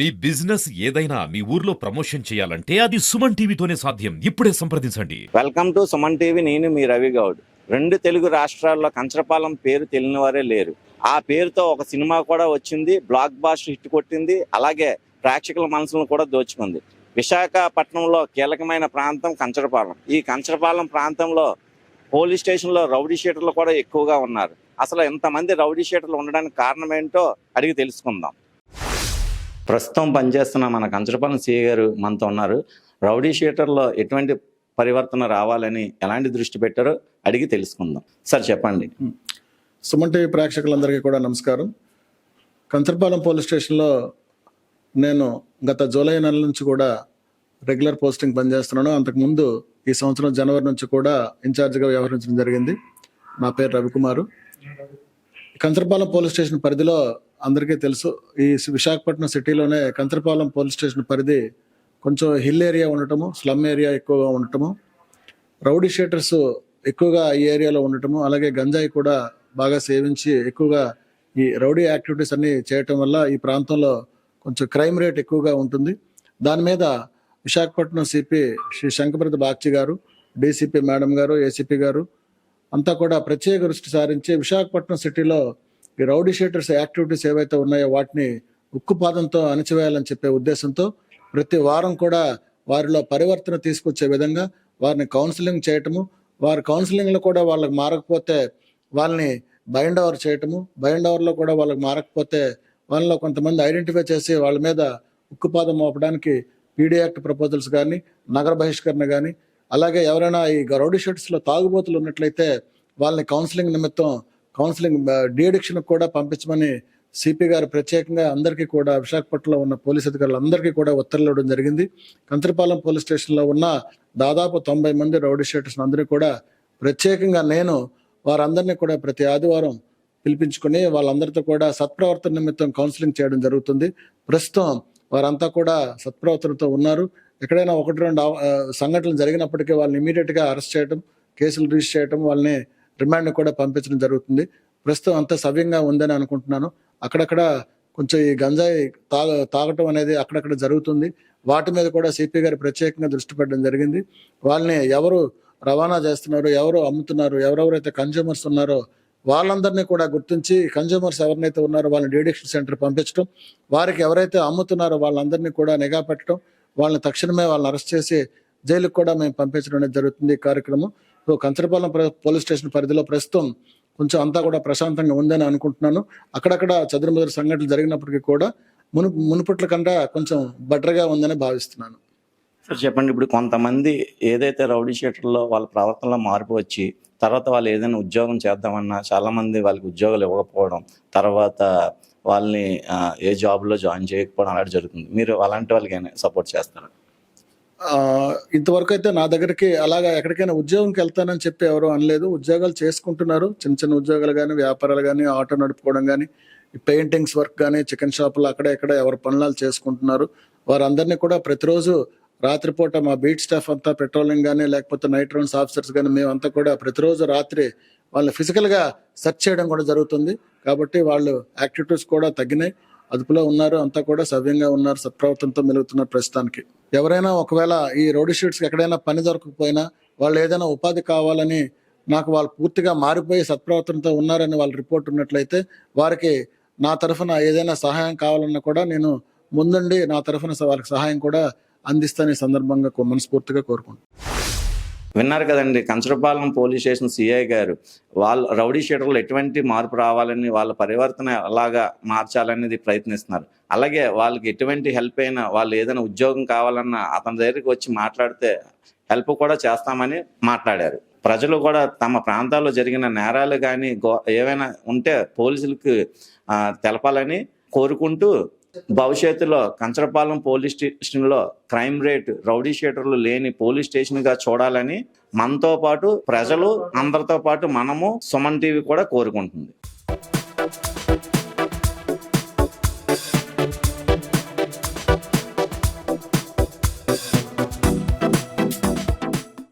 మీ business ఏదైనా మీ ఊర్లో promotion చేయాలంటే అది సుమన్ టీవీతోనే సాధ్యం. ఇప్పుడే సంప్రదించండి. వెల్కమ్ టు సుమన్ టీవీ నేను మీ రవి గౌడ్. రెండు తెలుగు రాష్ట్రాల్లో కంచరపాలెం పేరు తెలియని వారే లేరు. ఆ పేరుతో ఒక సినిమా కూడా వచ్చింది బ్లాక్ బాస్టర్ హిట్ కొట్టింది అలాగే ప్రేక్షకుల మనసులను కూడా దోచుకుంది. విశాఖపట్నంలో కీలకమైన ప్రాంతం కంచరపాలెం. ఈ కంచరపాలెం ప్రాంతంలో పోలీస్ స్టేషన్లో రౌడీ షీటర్లు కూడా ఎక్కువగా ఉన్నారు. అసలు ఇంతమంది రౌడీ షీటర్లు ఉండడానికి కారణం ఏంటో అడిగి తెలుసుకుందాం. ప్రస్తుతం పనిచేస్తున్న మన కంచరపాలెం సిఏ గారు మనతో ఉన్నారు. రౌడీ షీటర్లో ఎటువంటి పరివర్తన రావాలని ఎలాంటి దృష్టి పెట్టారో అడిగి తెలుసుకుందాం. సార్ చెప్పండి. సుమన్ టీవీ ప్రేక్షకులందరికీ కూడా నమస్కారం. కంచరపాలెం పోలీస్ స్టేషన్లో నేను గత జూలై నెల నుంచి కూడా రెగ్యులర్ పోస్టింగ్ పనిచేస్తున్నాను. అంతకుముందు ఈ సంవత్సరం జనవరి నుంచి కూడా ఇన్ఛార్జిగా వ్యవహరించడం జరిగింది. నా పేరు రవికుమారు. కంచరపాలెం పోలీస్ స్టేషన్ పరిధిలో అందరికీ తెలుసు ఈ విశాఖపట్నం సిటీలోనే కంత్రపాలెం పోలీస్ స్టేషన్ పరిధి కొంచెం హిల్ ఏరియా ఉండటము స్లమ్ ఏరియా ఎక్కువగా ఉండటము రౌడీ షీటర్స్ ఎక్కువగా ఈ ఏరియాలో ఉండటము అలాగే గంజాయి కూడా బాగా సేవించి ఎక్కువగా ఈ రౌడీ యాక్టివిటీస్ అన్ని చేయటం వల్ల ఈ ప్రాంతంలో కొంచెం క్రైమ్ రేట్ ఎక్కువగా ఉంటుంది. దాని మీద విశాఖపట్నం సిపి శ్రీ శంకరప్రద బాగ్చి గారు డీసీపీ మేడం గారు ఏసీపీ గారు అంతా కూడా ప్రత్యేక దృష్టి సారించి విశాఖపట్నం సిటీలో ఈ రౌడీ షీటర్స్ యాక్టివిటీస్ ఏవైతే ఉన్నాయో వాటిని ఉక్కుపాదంతో అణచివేయాలని చెప్పే ఉద్దేశంతో ప్రతి వారం కూడా వారిలో పరివర్తన తీసుకొచ్చే విధంగా వారిని కౌన్సిలింగ్ చేయటము వారి కౌన్సిలింగ్లో కూడా వాళ్ళకి మారకపోతే వాళ్ళని బైండ్ ఓవర్ చేయటము బైండ్ ఓవర్లో కూడా వాళ్ళకి మారకపోతే వాళ్ళలో కొంతమంది ఐడెంటిఫై చేసి వాళ్ళ మీద ఉక్కుపాదం మోపడానికి పీడీ యాక్ట్ ప్రపోజల్స్ కానీ నగర బహిష్కరణ కానీ అలాగే ఎవరైనా ఈ రౌడీ షీట్స్లో తాగుబోతులు ఉన్నట్లయితే వాళ్ళని కౌన్సిలింగ్ నిమిత్తం కౌన్సిలింగ్ డిఎడిక్షన్ కూడా పంపించమని సిపి గారు ప్రత్యేకంగా అందరికీ కూడా విశాఖపట్నంలో ఉన్న పోలీస్ అధికారులందరికీ కూడా ఉత్తర్వులు ఇవ్వడం జరిగింది. కంత్రిపాలెం పోలీస్ స్టేషన్లో ఉన్న దాదాపు తొంభై మంది రౌడీ షీటర్స్ అందరినీ కూడా ప్రత్యేకంగా నేను వారందరినీ కూడా ప్రతి ఆదివారం పిలిపించుకుని వాళ్ళందరితో కూడా సత్ప్రవర్తన నిమిత్తం కౌన్సిలింగ్ చేయడం జరుగుతుంది. ప్రస్తుతం వారంతా కూడా సత్ప్రవర్తనతో ఉన్నారు. ఎక్కడైనా ఒకటి రెండు సంఘటనలు జరిగినప్పటికీ వాళ్ళని ఇమీడియట్గా అరెస్ట్ చేయడం కేసులు రిజిస్టర్ చేయడం వాళ్ళని రిమాండ్ కూడా పంపించడం జరుగుతుంది. ప్రస్తుతం అంతా సవ్యంగా ఉందని అనుకుంటున్నాను. అక్కడక్కడ కొంచెం ఈ గంజాయి తాగ తాగటం అనేది అక్కడక్కడ జరుగుతుంది. వాటి మీద కూడా సిపి గారు ప్రత్యేకంగా దృష్టి పెట్టడం జరిగింది. వాళ్ళని ఎవరు రవాణా చేస్తున్నారు ఎవరు అమ్ముతున్నారు ఎవరెవరైతే కన్జ్యూమర్స్ ఉన్నారో వాళ్ళందరినీ కూడా గుర్తించి కన్జ్యూమర్స్ ఎవరినైతే ఉన్నారో వాళ్ళని డిడిక్షన్ సెంటర్ పంపించడం వారికి ఎవరైతే అమ్ముతున్నారో వాళ్ళందరినీ కూడా నిఘా పెట్టడం వాళ్ళని తక్షణమే వాళ్ళని అరెస్ట్ చేసి జైలుకు కూడా మేము పంపించడం అనేది జరుగుతుంది ఈ కార్యక్రమం. సో కంచరపాలెం ప్ర- పోలీస్ స్టేషన్ పరిధిలో ప్రస్తుతం కొంచెం అంతా కూడా ప్రశాంతంగా ఉందని అనుకుంటున్నాను. అక్కడక్కడ చదురుమదురు సంఘటనలు జరిగినప్పటికీ కూడా మును మునుపట్ల కన్నా కొంచెం బెటర్గా ఉందని భావిస్తున్నాను. సార్ చెప్పండి. ఇప్పుడు కొంతమంది ఏదైతే రౌడీ షీటర్లో వాళ్ళ ప్రవర్తనలో మార్పు వచ్చి తర్వాత వాళ్ళు ఏదైనా ఉద్యోగం చేద్దామన్నా చాలామంది వాళ్ళకి ఉద్యోగాలు ఇవ్వకపోవడం తర్వాత వాళ్ళని ఏ జాబ్లో జాయిన్ చేయకపోవడం అలాంటి జరుగుతుంది. మీరు అలాంటి వాళ్ళకి సపోర్ట్ చేస్తారు? ఇంతవరకు అయితే నా దగ్గరికి అలాగా ఎక్కడికైనా ఉద్యోగంకి వెళ్తానని చెప్పి ఎవరు అనలేదు. ఉద్యోగాలు చేసుకుంటున్నారు. చిన్న చిన్న ఉద్యోగాలు కానీ వ్యాపారాలు కానీ ఆటో నడుపుకోవడం కానీ పెయింటింగ్స్ వర్క్ కానీ చికెన్ షాపులు అక్కడ ఇక్కడ ఎవరు పనులు చేసుకుంటున్నారు. వారందరినీ కూడా ప్రతిరోజు రాత్రిపూట మా బీట్ స్టాఫ్ అంతా పెట్రోలింగ్ కానీ లేకపోతే నైట్ రౌండ్స్ ఆఫీసర్స్ కానీ మేమంతా కూడా ప్రతిరోజు రాత్రి వాళ్ళని ఫిజికల్గా సెర్చ్ చేయడం కూడా జరుగుతుంది. కాబట్టి వాళ్ళు యాక్టివిటీస్ కూడా తగ్గినాయి. అదుపులో ఉన్నారు. అంతా కూడా సవ్యంగా ఉన్నారు. సత్ప్రవర్తనతో మెలుగుతున్నారు ప్రస్తుతానికి. ఎవరైనా ఒకవేళ ఈ రోడ్ షీట్స్కి ఎక్కడైనా పని దొరకకపోయినా వాళ్ళు ఏదైనా ఉపాధి కావాలని నాకు వాళ్ళు పూర్తిగా మారిపోయి సత్ప్రవర్తనతో ఉన్నారని వాళ్ళ రిపోర్ట్ ఉన్నట్లయితే వారికి నా తరఫున ఏదైనా సహాయం కావాలన్నా కూడా నేను ముందుండి నా తరఫున వాళ్ళకి సహాయం కూడా అందిస్తాను ఈ సందర్భంగా మనస్ఫూర్తిగా కోరుకుంటున్నాను. విన్నారు కదండి. కంచరపాలెం పోలీస్ స్టేషన్ సిఐ గారు వాళ్ళ రౌడీ షీటర్లు ఎటువంటి మార్పు రావాలని వాళ్ళ పరివర్తన ఎలాగా మార్చాలనేది ప్రయత్నిస్తున్నారు. అలాగే వాళ్ళకి ఎటువంటి హెల్ప్ అయినా వాళ్ళు ఏదైనా ఉద్యోగం కావాలన్నా అతని దగ్గరికి వచ్చి మాట్లాడితే హెల్ప్ కూడా చేస్తామని మాట్లాడారు. ప్రజలు కూడా తమ ప్రాంతాల్లో జరిగిన నేరాలు కానీ గో ఏవైనా ఉంటే పోలీసులకు తెలపాలని కోరుకుంటూ భవిష్యత్తులో కంచరపాలెం పోలీస్ స్టేషన్లో క్రైమ్ రేట్ రౌడీ షీటర్లు లేని పోలీస్ స్టేషన్గా చూడాలని మనతో పాటు ప్రజలు అందరితో పాటు మనము సుమన్ టీవీ కూడా కోరుకుంటుంది.